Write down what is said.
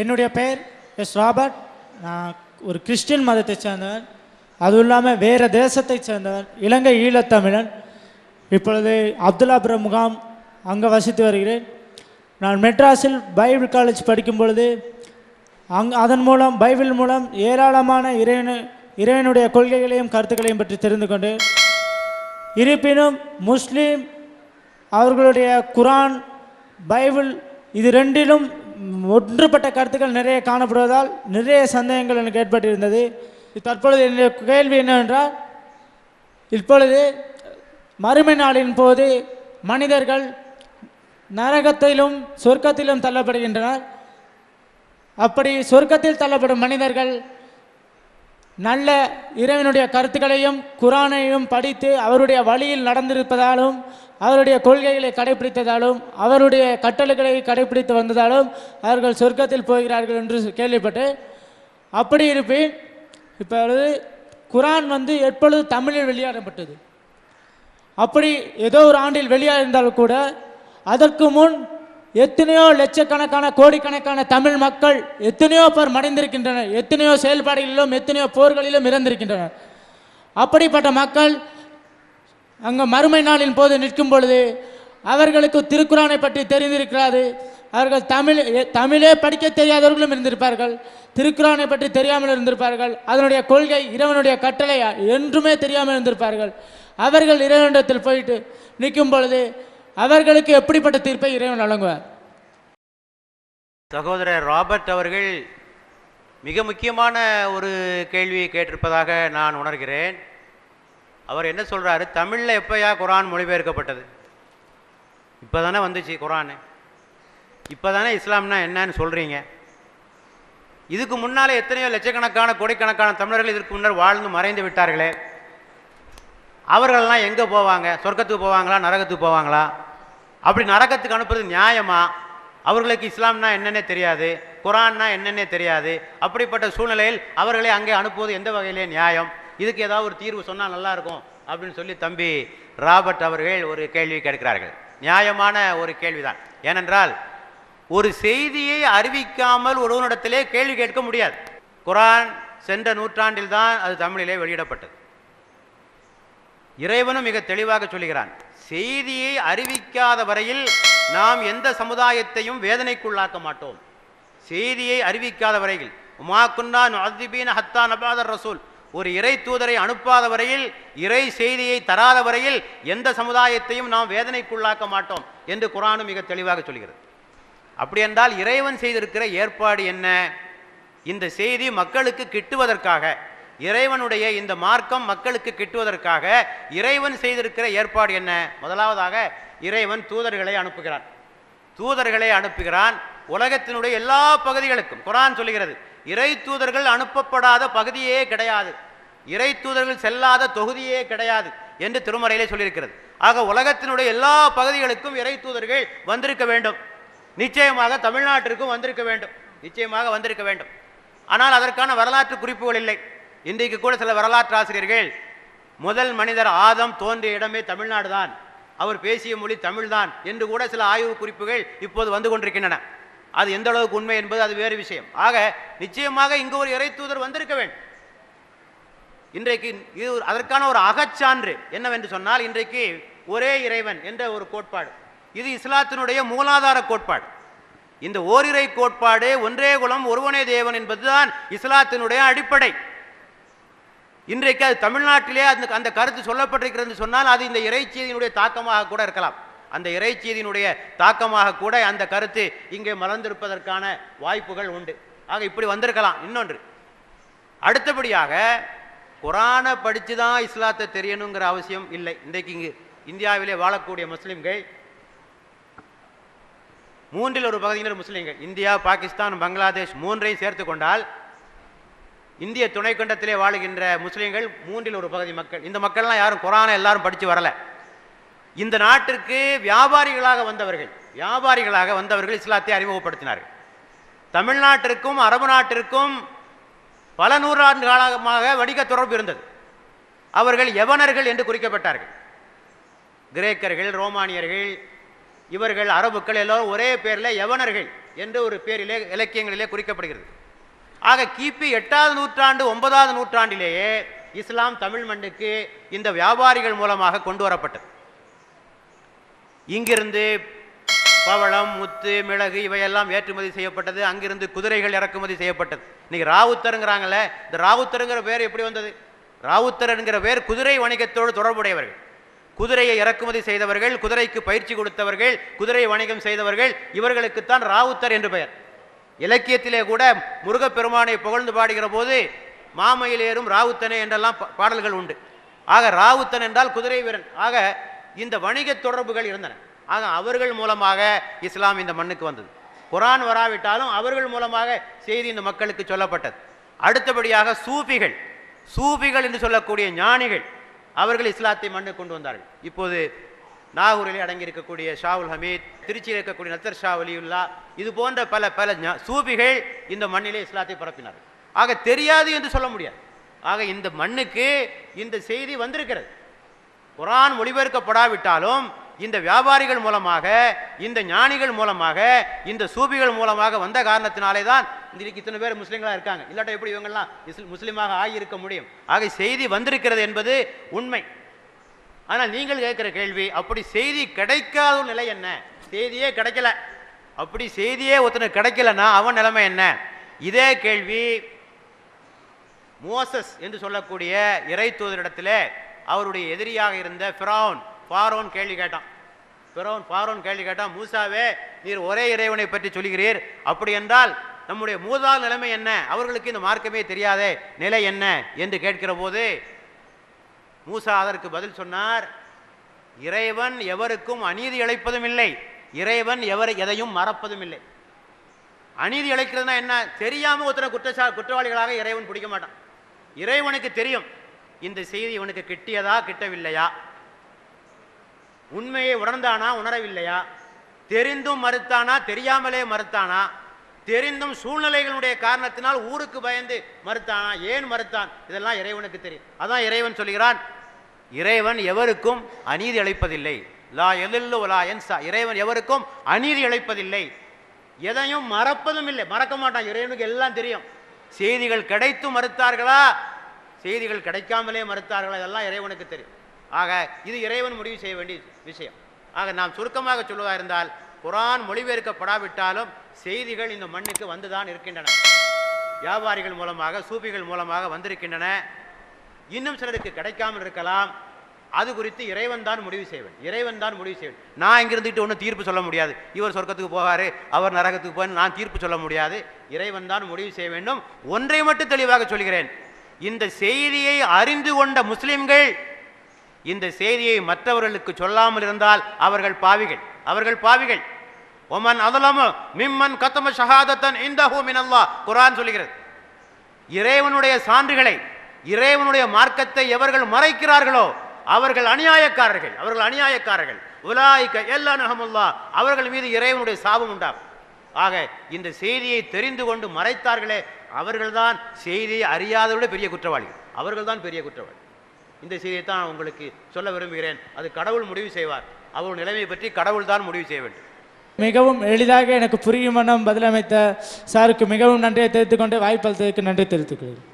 என்னுடைய பெயர் S Robert. நான் ஒரு கிறிஸ்டியன் மதத்தை சேர்ந்தவன். அதுவும் இல்லாமல் வேறு தேசத்தை சேர்ந்தவன். இலங்கை ஈழத்தமிழன் இப்பொழுது அப்துல்லாபுரம் முகாம் அங்கே வசித்து வருகிறேன். நான் மெட்ராஸில் பைபிள் காலேஜ் படிக்கும் பொழுது அங் அதன் மூலம் பைபிள் மூலம் ஏராளமான இறைவனு இறைவனுடைய கொள்கைகளையும் கருத்துக்களையும் பற்றி தெரிந்து கொண்டேன் இருப்பினும் முஸ்லீம் அவர்களுடைய குரான் பைபிள் இது ரெண்டிலும் ஒன்றுபட்ட கருத்துக்கள் நிறைய காணப்படுவதால் நிறைய சந்தேகங்கள் எனக்கு ஏற்பட்டிருந்தது. தற்பொழுது என்னுடைய கேள்வி என்னவென்றால் இப்பொழுது மறுமை நாளின் போது மனிதர்கள் நரகத்திலும் சொர்க்கத்திலும் தள்ளப்படுகின்றனர். அப்படி சொர்க்கத்தில் தள்ளப்படும் மனிதர்கள் நல்ல இறைவனுடைய கருத்துக்களையும் குரானையும் படித்து அவருடைய வழியில் நடந்திருப்பதாலும் அவருடைய கொள்கைகளை கடைபிடித்ததாலும் அவருடைய கட்டளைகளை கடைபிடித்து வந்ததாலும் அவர்கள் சொர்க்கத்தில் போகிறார்கள் என்று கேள்விப்பட்டு அப்படி இருப்பேன் இப்பொழுது குரான் வந்து எப்பொழுது தமிழில் வெளியாடப்பட்டது? அப்படி ஏதோ ஒரு ஆண்டில் வெளியாயிருந்தாலும் கூட அதற்கு முன் எத்தனையோ லட்சக்கணக்கான கோடிக்கணக்கான தமிழ் மக்கள் எத்தனையோ பேர் மடைந்திருக்கின்றனர். எத்தனையோ செயல்பாடுகளிலும் எத்தனையோ போர்களிலும் இறந்திருக்கின்றனர். அப்படிப்பட்ட மக்கள் அங்கே மறுமை நாளின் போது நிற்கும் பொழுது அவர்களுக்கு திருக்குறானை பற்றி தெரிந்திருக்கிறாது. அவர்கள் தமிழ் தமிழே படிக்க தெரியாதவர்களும் இருந்திருப்பார்கள். திருக்குறானை பற்றி தெரியாமல் இருந்திருப்பார்கள். அதனுடைய கொள்கை இறைவனுடைய கட்டளை என்றுமே தெரியாமல் இருந்திருப்பார்கள். அவர்கள் இறைவனிடத்தில் போயிட்டு நிற்கும் பொழுது அவர்களுக்கு எப்படிப்பட்ட தீர்ப்பை இறைவன் வழங்குவார்? சகோதரர் ராபர்ட் அவர்கள் மிக முக்கியமான ஒரு கேள்வியை கேட்டிருப்பதாக நான் உணர்கிறேன். அவர் என்ன சொல்கிறாரு தமிழில் எப்போயா குரான் மொழிபெயர்க்கப்பட்டது? இப்போ தானே வந்துச்சு குரான். இப்போ தானே இஸ்லாம்னா என்னன்னு சொல்கிறீங்க இதுக்கு முன்னாலே எத்தனையோ லட்சக்கணக்கான கோடிக்கணக்கான தமிழர்கள் இதற்கு முன்னர் வாழ்ந்து மறைந்து விட்டார்களே. அவர்கள்லாம் எங்கே போவாங்க? சொர்க்கத்துக்கு போவாங்களா? நரகத்துக்கு போவாங்களா? அப்படி நரகத்துக்கு அனுப்புறது நியாயமா? அவர்களுக்கு இஸ்லாம்னா என்னன்னே தெரியாது குரான்னா என்னன்னே தெரியாது. அப்படிப்பட்ட சூழ்நிலையில் அவர்களை அங்கே அனுப்புவது எந்த வகையிலே நியாயம்? இதுக்கு ஏதாவது ஒரு தீர்வு சொன்னால் நல்லாயிருக்கும் அப்படின்னு சொல்லி தம்பி ராபர்ட் அவர்கள் ஒரு கேள்வி கேட்கிறார்கள். நியாயமான ஒரு கேள்விதான். ஏனென்றால் ஒரு செய்தியை அறிவிக்காமல் ஒருவனிடத்திலே கேள்வி கேட்க முடியாது. குரான் சென்ற நூற்றாண்டில் தான் அது தமிழிலே வெளியிடப்பட்டது. இறைவனும் மிக தெளிவாக சொல்லுகிறான். செய்தியை அறிவிக்காத வரையில் நாம் எந்த சமுதாயத்தையும் வேதனைக்குள்ளாக்க மாட்டோம். செய்தியை அறிவிக்காத வரையில் உமா நுஅத்திபீன ஹத்தா நபாதர் ரசூல் ஒரு இறை தூதரை அனுப்பாத வரையில் இறை செய்தியை தராத வரையில் எந்த சமுதாயத்தையும் நாம் வேதனைக்குள்ளாக்க மாட்டோம் என்று குரானும் மிக தெளிவாக சொல்கிறது. அப்படி என்றால் இறைவன் செய்திருக்கிற ஏற்பாடு என்ன? இந்த செய்தி மக்களுக்கு கிட்டுவதற்காக இறைவனுடைய இந்த மார்க்கம் மக்களுக்கு கிட்டுவதற்காக இறைவன் செய்திருக்கிற ஏற்பாடு என்ன? முதலாவதாக இறைவன் தூதர்களை அனுப்புகிறான். தூதர்களை அனுப்புகிறான். உலகத்தினுடைய எல்லா பகுதிகளுக்கும் குரான் சொல்லுகிறது இறை தூதர்கள் அனுப்பப்படாத பகுதியே கிடையாது. இறை தூதர்கள் செல்லாத தொகுதியே கிடையாது என்று திருமறையிலே சொல்லியிருக்கிறது. ஆக உலகத்தினுடைய எல்லா பகுதிகளுக்கும் இறை தூதர்கள் வந்திருக்க வேண்டும். நிச்சயமாக தமிழ்நாட்டிற்கும் வந்திருக்க வேண்டும். நிச்சயமாக வந்திருக்க வேண்டும். ஆனால் அதற்கான வரலாற்று குறிப்புகள் இல்லை. இன்றைக்கு கூட சில வரலாற்று ஆசிரியர்கள் முதல் மனிதர் ஆதம் தோன்றிய இடமே தமிழ்நாடு தான். அவர் பேசிய மொழி தமிழ்தான் என்று கூட சில ஆய்வு குறிப்புகள் இப்போது வந்து கொண்டிருக்கின்றன. அது எந்த அளவுக்கு உண்மை என்பது அது வேறு விஷயம். ஆக நிச்சயமாக இங்கு ஒரு இறை தூதர் வந்திருக்க வேண்டும். இன்றைக்கு இது ஒரு- அதற்கான ஒரு அகச்சான்று என்னவென்று சொன்னால் இன்றைக்கு ஒரே இறைவன் என்ற ஒரு கோட்பாடு. இது இஸ்லாத்தினுடைய மூலாதார கோட்பாடு. இந்த ஓரிரை கோட்பாடு ஒன்றே குலம் ஒருவனே தேவன் என்பதுதான் இஸ்லாத்தினுடைய அடிப்படை. இன்றைக்கு அது தமிழ்நாட்டிலே அந்த அந்த கருத்து சொல்லப்பட்டிருக்கிறது சொன்னால் அது இந்த இறைச்செய்தியினுடைய தாக்கமாக கூட இருக்கலாம். அந்த இறைச்செய்தியினுடைய தாக்கமாக கூட அந்த கருத்து இங்கே மலர்ந்திருப்பதற்கான வாய்ப்புகள் உண்டு. ஆக இப்படி வந்திருக்கலாம். இன்னொன்று அடுத்தபடியாக குரானை படித்து தான் இஸ்லாத்தை தெரியணுங்கிற அவசியம் இல்லை. இன்றைக்கு இங்கு இந்தியாவிலே வாழக்கூடிய முஸ்லீம்கள் மூன்றில் ஒரு பகுதியினர் முஸ்லீம்கள் இந்தியா பாகிஸ்தான் பங்களாதேஷ் மூன்றையும் சேர்த்து கொண்டால் இந்திய துணைக்கண்டத்திலே வாழுகின்ற முஸ்லீம்கள் மூன்றில் ஒரு பகுதி மக்கள். இந்த மக்கள்லாம் யாரும் குரானை எல்லாரும் படித்து வரல. இந்த நாட்டிற்கு வியாபாரிகளாக வந்தவர்கள் வியாபாரிகளாக வந்தவர்கள் இஸ்லாத்தை அறிமுகப்படுத்தினார்கள். தமிழ்நாட்டிற்கும் அரபு நாட்டிற்கும் பல நூறாண்டு காலமாக வணிக தொடர்பு இருந்தது. அவர்கள் யவனர்கள் என்று குறிக்கப்பட்டார்கள். கிரேக்கர்கள் ரோமானியர்கள் இவர்கள் அரபுக்கள் எல்லோரும் ஒரே பேரில் யவனர்கள் என்று ஒரு பேரிலே இலக்கியங்களிலே குறிக்கப்படுகிறது. ஆக கிபி எட்டாவது நூற்றாண்டு ஒன்பதாவது நூற்றாண்டிலேயே இஸ்லாம் தமிழ் மண்ணுக்கு இந்த வியாபாரிகள் மூலமாக கொண்டு வரப்பட்டது. இங்கிருந்து பவளம் முத்து மிளகு இவையெல்லாம் ஏற்றுமதி செய்யப்பட்டது. அங்கிருந்து குதிரைகள் இறக்குமதி செய்யப்பட்டது. இன்னைக்கு ராவுத்தருங்கிறாங்களே இந்த ராவுத்தருங்கிற பேர் எப்படி வந்தது? ராவுத்தர் என்கிற பேர் குதிரை வணிகத்தோடு தொடர்புடையவர்கள். குதிரையை இறக்குமதி செய்தவர்கள் குதிரைக்கு பயிற்சி கொடுத்தவர்கள் குதிரை வணிகம் செய்தவர்கள் இவர்களுக்குத்தான் ராவுத்தர் என்று பெயர். இலக்கியத்திலே கூட முருகப்பெருமானை புகழ்ந்து பாடுகிற போது மாமையில் ஏறும் ராவுத்தனே என்றெல்லாம் பா- பாடல்கள் உண்டு. ஆக ராவுத்தன் என்றால் குதிரை வீரன். ஆக இந்த வணிக தொடர்புகள் இருந்தன. ஆக அவர்கள் மூலமாக இஸ்லாம் இந்த மண்ணுக்கு வந்தது. குரான் வராவிட்டாலும் அவர்கள் மூலமாக செய்தி இந்த மக்களுக்கு சொல்லப்பட்டது. அடுத்தபடியாக சூஃபிகள். சூஃபிகள் என்று சொல்லக்கூடிய ஞானிகள் அவர்கள் இஸ்லாத்தை மண்ணுக்கு கொண்டு வந்தார்கள். இப்போது நாகூரிலே அடங்கியிருக்கக்கூடிய ஷாவுல் ஹமீத் திருச்சியில் இருக்கக்கூடிய நத்தர் ஷா வலியுல்லா இது போன்ற பல பல ஞா- இந்த மண்ணிலே இஸ்லாத்தை பரப்பினார்கள். ஆக தெரியாது என்று சொல்ல முடியாது. ஆக இந்த மண்ணுக்கு இந்த செய்தி வந்திருக்கிறது. குரான் மொழிபெயர்க்கப்படாவிட்டாலும் இந்த வியாபாரிகள் மூலமாக இந்த ஞானிகள் மூலமாக இந்த சூபிகள் மூலமாக வந்த காரணத்தினாலே தான் இன்றைக்கு இத்தனை பேர் முஸ்லீம்களாக இருக்காங்க. இல்லாட்டா எப்படி இவங்கெல்லாம் இஸ்ல- முஸ்லீமாக ஆகியிருக்க முடியும்? ஆக செய்தி வந்திருக்கிறது என்பது உண்மை. ஆனால் நீங்கள் கேட்குற கேள்வி அப்படி செய்தி கிடைக்காத நிலை என்ன? செய்தியே கிடைக்கல. அப்படி செய்தியே ஒருத்தனுக்கு கிடைக்கலன்னா அவன் நிலைமை என்ன? இதே கேள்வி மோசஸ் என்று சொல்லக்கூடிய இறை தூதரிடத்தில் அவருடைய எதிரியாக இருந்த ஃபிரௌன் ஃபாரோன் கேள்வி கேட்டான். ஃபிரௌன் ஃபாரோன் கேள்வி கேட்டான் மூசாவே நீர் ஒரே இறைவனை பற்றி சொல்கிறீர். அப்படி என்றால் நம்முடைய மூதால் நிலைமை என்ன? அவர்களுக்கு இந்த மார்க்கமே தெரியாதே நிலை என்ன? என்று கேட்கிற போது மூசா அதற்கு பதில் சொன்னார் இறைவன் எவருக்கும் அநீதி இழைப்பதும் இல்லை இறைவன் எவர் எதையும் மறப்பதும் இல்லை அநீதி இழைக்கிறதுனா என்ன? தெரியாமல் ஒருத்தனை குற்றச்சா குற்றவாளிகளாக இறைவன் பிடிக்க மாட்டான். இறைவனுக்கு தெரியும் இந்த செய்தி இவனுக்கு கிட்டியதா கிட்டவில்லையா? உண்மையை உணர்ந்தானா உணரவில்லையா? தெரிந்தும் மறுத்தானா தெரியாமலே மறுத்தானா? தெரிந்தும் சூழ்நிலைகளுடைய காரணத்தினால் ஊருக்கு பயந்து மறுத்தானா? ஏன் மறுத்தான்? இதெல்லாம் இறைவனுக்கு தெரியும். அதான் இறைவன் சொல்கிறான் இறைவன் எவருக்கும் அநீதி அழைப்பதில்லை லா எதில்லு லா என்சா. இறைவன் எவருக்கும் அநீதி அழைப்பதில்லை எதையும் மறப்பதும் இல்லை. மறக்க மாட்டான். இறைவனுக்கு எல்லாம் தெரியும். செய்திகள் கிடைத்து மறுத்தார்களா? செய்திகள் கிடைக்காமலே மறுத்தார்களா? இதெல்லாம் இறைவனுக்கு தெரியும். ஆக இது இறைவன் முடிவு செய்ய வேண்டிய விஷயம். ஆக நாம் சுருக்கமாக சொல்வதாக இருந்தால் குரான் மொழிபெயர்க்கப்படாவிட்டாலும் செய்திகள் இந்த மண்ணுக்கு வந்துதான் இருக்கின்றன. வியாபாரிகள் மூலமாக சூபிகள் மூலமாக வந்திருக்கின்றன. இன்னும் சிலருக்கு கிடைக்காமல் இருக்கலாம். அது குறித்து இறைவன் தான் முடிவு செய்வேன். இறைவன் தான் முடிவு செய்வேன். நான் இங்கிருந்துக்கிட்டு ஒன்றும் தீர்ப்பு சொல்ல முடியாது. இவர் சொர்க்கத்துக்கு போகாரு அவர் நரகத்துக்கு போய் நான் தீர்ப்பு சொல்ல முடியாது. இறைவன் தான் முடிவு செய்ய வேண்டும். ஒன்றை மட்டும் தெளிவாக சொல்கிறேன். இந்த செய்தியை அறிந்து கொண்ட முஸ்லிம்கள் இந்த செய்தியை மற்றவர்களுக்கு சொல்லாமல் இருந்தால் அவர்கள் பாவிகள். அவர்கள் பாவிகள். ஒமன் அதலமு மிம்மன் கத்தம ஷஹாதத்தன் இந்த ஹூமின் அல்லா குரான் சொல்கிறது. இறைவனுடைய சான்றுகளை இறைவனுடைய மார்க்கத்தை எவர்கள் மறைக்கிறார்களோ அவர்கள் அநியாயக்காரர்கள் அவர்கள் அநியாயக்காரர்கள். உலாய்க்க எல்லா நகமுல்லா அவர்கள் மீது இறைவனுடைய சாபம் உண்டாகும். ஆக இந்த செய்தியை தெரிந்து கொண்டு மறைத்தார்களே அவர்கள்தான் செய்தியை அறியாதவரை பெரிய குற்றவாளிகள். அவர்கள்தான் பெரிய குற்றவாளி. இந்த செய்தியை தான் உங்களுக்கு சொல்ல விரும்புகிறேன். அது கடவுள் முடிவு செய்வார். அவர் நிலைமை பற்றி கடவுள் தான் முடிவு செய்ய வேண்டும். மிகவும் எளிதாக எனக்கு புரியும் வண்ணம் பதிலமைத்த சாருக்கு மிகவும் நன்றியை தெரிவித்துக் கொண்டு வாய்ப்பளித்ததற்கு நன்றி தெரிவித்துக் கொள்கிறேன்.